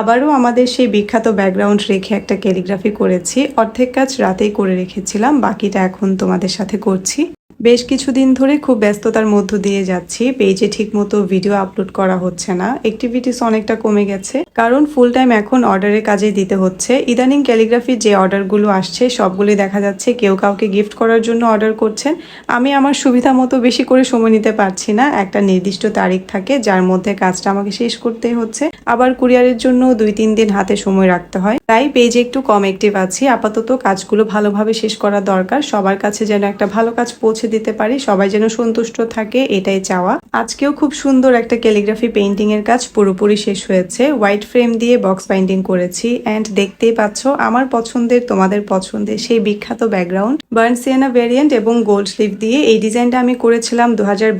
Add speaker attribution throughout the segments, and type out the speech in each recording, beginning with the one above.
Speaker 1: আবারও আমাদের সেই বিখ্যাত ব্যাকগ্রাউন্ড রেখে একটা ক্যালিগ্রাফি করেছি। অর্ধেক কাজ রাতেই করে রেখেছিলাম, বাকিটা এখন তোমাদের সাথে করছি। বেশ কিছুদিন ধরে খুব ব্যস্ততার মধ্য দিয়ে যাচ্ছি। পেজে ঠিকমতো ভিডিও আপলোড করা হচ্ছে না। অ্যাক্টিভিটিস অনেকটা কমে গেছে। কারণ ফুল টাইম এখন অর্ডারের কাজে দিতে হচ্ছে। ইদানিং ক্যালিগ্রাফির যে অর্ডারগুলো আসছে সবগুলোই দেখা যাচ্ছে কেউ কাউকে গিফট করার জন্য অর্ডার করছেন। আমি আমার সুবিধা মতো বেশি করে সময় নিতে পারছি না। একটা নির্দিষ্ট তারিখ থাকে, যার মধ্যে কাজটা আমাকে শেষ করতে হচ্ছে। আবার কুরিয়ারের জন্য দুই তিন দিন হাতে সময় রাখতে হয়। তাই পেজে একটু কম অ্যাক্টিভ আছি। আপাতত কাজগুলো ভালোভাবে শেষ করা দরকার। সবার কাছে যেন একটা ভালো কাজ পৌঁছে দিতে পারি সবাই যেন সন্তুষ্ট থাকে এটাই চাওয়া। আজকেও খুব সুন্দর একটা ক্যালিগ্রাফি পেইন্টিং এর কাজ পুরোপুরি শেষ হয়েছে। হোয়াইট ফ্রেম দিয়ে বক্স বাইন্ডিং করেছি। অ্যান্ড দেখতেই পাচ্ছ, আমার পছন্দের, তোমাদের পছন্দের সেই বিখ্যাত ব্যাকগ্রাউন্ড বার্ন সিয়ানা ভ্যারিয়েন্ট এবং গোল্ড স্লিভ দিয়ে এই ডিজাইনটা আমি করেছিলাম দু হাজার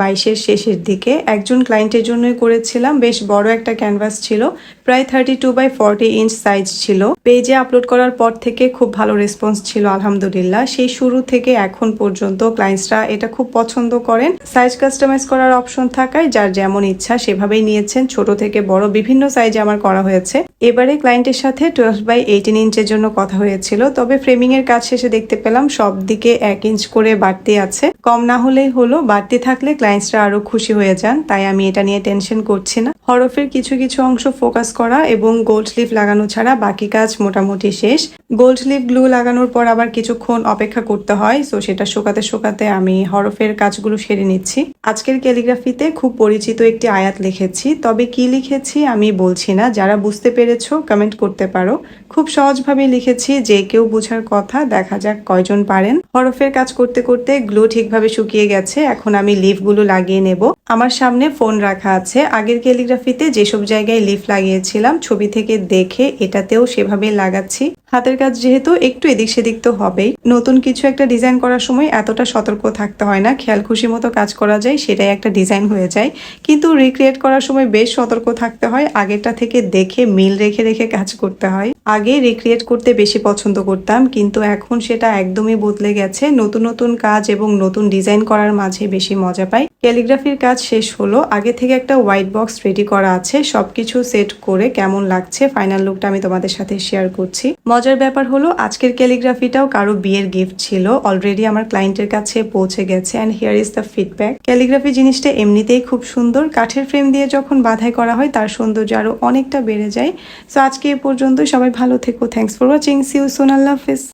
Speaker 1: শেষের দিকে। একজন ক্লায়েন্টের জন্যই করেছিলাম। বেশ বড় একটা ক্যানভাস ছিল। প্রায় thirty two by forty inch size ছিল পেজে আপলোড করার পর থেকে খুব ভালো রেসপন্স ছিল, আলহামদুলিল্লাহ। সেই শুরু থেকে এখন পর্যন্ত ক্লায়েন্টসরা এটা খুব পছন্দ করেন। সাইজ কাস্টমাইজ করার অপশন থাকায় যার যেমন ইচ্ছা সেভাবেই নিয়েছেন। ছোট থেকে বড় বিভিন্ন সাইজে আমার করা হয়েছে। এবারে ক্লায়েন্টের সাথে টুয়েলভ বাই এইটিন ইঞ্চের জন্য কথা হয়েছিল, তবে ফ্রেমিং এর কাজ শেষে দেখতে পেলাম সব দিকে এক ইঞ্চ করে বাড়তি আছে। কম না হলেই হলো, বাড়তি থাকলে ক্লায়েন্টসরা আরও খুশি হয়ে যান, তাই আমি এটা নিয়ে টেনশন করছি না। হরফের কিছু কিছু অংশ ফোকাস করা এবং গোল্ড স্লিভ লাগানো ছাড়া বাকি কাজ মোটামুটি শেষ। গোল্ড স্লিভ গ্লু লাগানোর পর আবার কিছুক্ষণ অপেক্ষা করতে হয় সো সেটা শোকাতে শোকাতে আমি হরফের কাজগুলো সেরে নিচ্ছি। আজকের ক্যালিগ্রাফিতে খুব পরিচিত একটি আয়াত লিখেছি, তবে কি লিখেছি আমি বলছি না। যারা বুঝতে পেরেছ কমেন্ট করতে পারো। খুব সহজভাবে লিখেছি যে কেউ বোঝার কথা, দেখা যাক কয়জন পারেন। হরফের কাজ করতে করতে গ্লু ঠিকভাবে শুকিয়ে গেছে, এখন আমি লিফগুলো লাগিয়ে নেব। আমার সামনে ফোন রাখা আছে। আগের ক্যালিগ্রাফিতে যেসব জায়গায় লিফ লাগিয়েছিলাম, ছবি থেকে দেখে এটাতেও সেভাবে লাগাচ্ছি। হাতের কাজ যেহেতু একটু এদিক সেদিক তো হবেই। নতুন কিছু একটা ডিজাইন করার সময় এতটা সতর্ক থাকতে হয় না। খেয়াল খুশি মতো কাজ করা যায়, সেটাই একটা ডিজাইন হয়ে যায়। কিন্তু রিক্রিয়েট করার সময় বেশ সতর্ক থাকতে হয়, আগেরটা থেকে দেখে মিল রেখে রেখে কাজ করতে হয়। আগে রিক্রিয়েট করতে বেশি পছন্দ করতাম, কিন্তু এখন সেটা একদমই বদলে গেছে। নতুন নতুন কাজ এবং নতুন ডিজাইন করার মাঝে বেশি মজা পাই। ক্যালিগ্রাফির কাজ শেষ হলো। আগে থেকে একটা হোয়াইট বক্স রেডি করা আছে। সবকিছু সেট করে কেমন লাগছে ফাইনাল লুকটা আমি তোমাদের সাথে শেয়ার করছি। মজার ব্যাপার হলো, আজকের ক্যালিগ্রাফিটাও কারও বিয়ের গিফট ছিল। অলরেডি আমার ক্লায়েন্টের কাছে পৌঁছে গেছে and here is the feedback calligraphy জিনিসটা এমনিতেই খুব সুন্দর। কাঠের ফ্রেম দিয়ে যখন বাধাই করা হয়, তার সৌন্দর্য আরও অনেকটা বেড়ে যায়। সো আজকে এ পর্যন্ত সবাই ভালো থেকো। Thanks for watching see you soon Allah Hafiz.